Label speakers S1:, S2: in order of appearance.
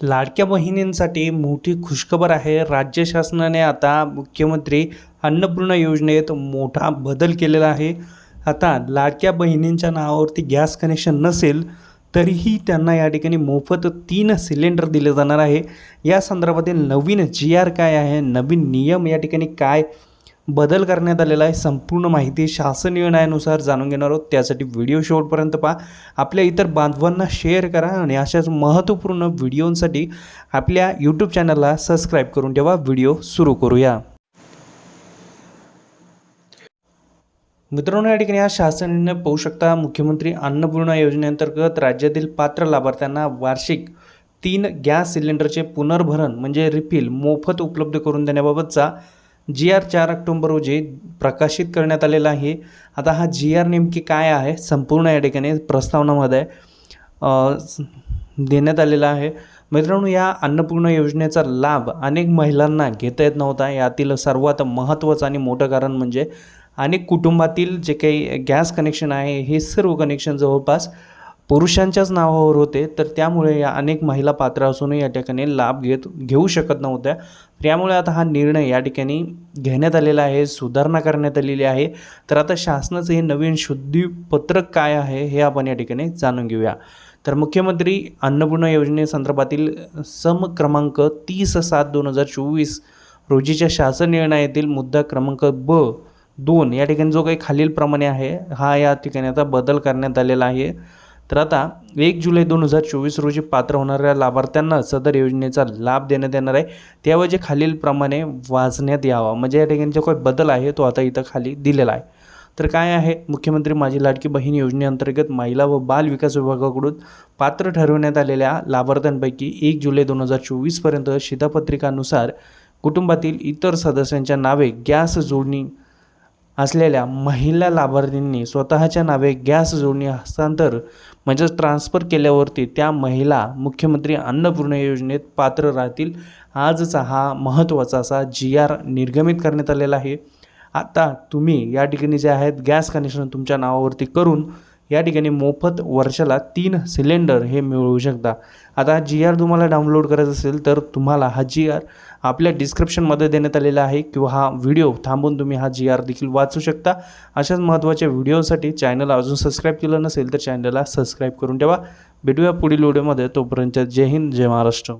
S1: लाडक्या बहिणींसाठी मोठी खुशखबर आहे. राज्य शासनाने आता मुख्यमंत्री अन्नपूर्णा योजनेत मोठा बदल केलेला आहे. आता लाडक्या बहिणींच्या नावावरती गॅस कनेक्शन नसेल तरीही त्यांना या ठिकाणी मोफत तीन सिलेंडर दिले जाणार आहे. या संदर्भातील नवीन जी आर काय आहे नवीन नियम या ठिकाणी काय बदल करण्यात आलेला आहे. संपूर्ण माहिती शासन निर्णयानुसार जाणून घेणार आहोत. त्यासाठी व्हिडिओ शेवटपर्यंत पहा. आपल्या इतर बांधवांना शेअर करा आणि अशाच महत्त्वपूर्ण व्हिडिओंसाठी आपल्या यूट्यूब चॅनलला सबस्क्राईब करून ठेवा. व्हिडिओ सुरू करूया. मित्रांनो या ठिकाणी आज शासन निर्णय पाहू शकता मुख्यमंत्री अन्नपूर्णा योजनेअंतर्गत राज्यातील पात्र लाभार्थ्यांना वार्षिक तीन गॅस सिलेंडरचे पुनर्भरण म्हणजे रिफिल मोफत उपलब्ध करून देण्याबाबतचा जी आर चार ऑक्टोंबर रोजी प्रकाशित करण्यात आलेला आहे. आता हा जी आर नेमकी काय आहे संपूर्ण या ठिकाणी प्रस्तावनामध्ये देण्यात आलेला आहे. मित्रांनो या अन्नपूर्णा योजनेचा लाभ अनेक महिलांना घेता येत नव्हता. यातील सर्वात महत्त्वाचं आणि मोठं कारण म्हणजे अनेक कुटुंबातील जे काही गॅस कनेक्शन आहे हे सर्व कनेक्शन जवळपास पुरुषांच्याच नावावर होते तर त्यामुळे या अनेक महिला पात्र असूनही या ठिकाणी लाभ घेत घेऊ शकत नव्हत्या. त्यामुळे आता हा निर्णय या ठिकाणी घेण्यात आलेला आहे सुधारणा करण्यात आलेली आहे. तर आता शासनाचं हे नवीन शुद्धीपत्रक काय आहे हे आपण या ठिकाणी जाणून घेऊया. तर मुख्यमंत्री अन्नपूर्णा योजनेसंदर्भातील सम क्रमांक तीस सात दोन हजार चोवीस रोजीच्या शासन निर्णयातील मुद्दा क्रमांक ब दोन या ठिकाणी जो काही खालीलप्रमाणे आहे हा या ठिकाणी आता बदल करण्यात आलेला आहे. तर आता एक जुलै दोन हजार चोवीस रोजी पात्र होणाऱ्या लाभार्थ्यांना सदर योजनेचा लाभ देण्यात येणार आहे. त्याऐवजी खालीलप्रमाणे वाचण्यात यावा. म्हणजे या ठिकाणी जो काही बदल आहे तो आता इथं खाली दिलेला आहे. तर काय आहे? मुख्यमंत्री माझी लाडकी बहीण योजनेअंतर्गत महिला व बाल विकास विभागाकडून पात्र ठरवण्यात आलेल्या लाभार्थ्यांपैकी एक जुलै दोन हजार चोवीसपर्यंत शिधापत्रिकानुसार कुटुंबातील इतर सदस्यांच्या नावे गॅस जोडणी असलेल्या महिला लाभार्थींनी स्वतःच्या नावे गॅस जोडणी हस्तांतर म्हणजेच ट्रान्सफर केल्यावरती त्या महिला मुख्यमंत्री अन्नपूर्णा योजनेत पात्र राहतील. आजचा हा महत्त्वाचा असा जी आर निर्गमित करण्यात आलेला आहे. आता तुम्ही या ठिकाणी जे आहेत गॅस कनेक्शन तुमच्या नावावरती करून या ठिकाणी मोफत वर्षाला तीन सिलेंडर हे मिळवू शकता. आता जी आर तुम्हाला डाउनलोड करायचं असेल तर तुम्हाला हा जी आर आपल्या डिस्क्रिप्शनमध्ये देण्यात आलेला आहे किंवा हा व्हिडिओ थांबून तुम्ही हा जी आर देखील वाचू शकता. अशाच महत्त्वाच्या व्हिडिओसाठी चॅनल अजून सबस्क्राईब केलं नसेल तर चॅनलला सबस्क्राईब करून ठेवा. भेटूया पुढील व्हिडिओमध्ये तोपर्यंत जय हिंद जय महाराष्ट्र.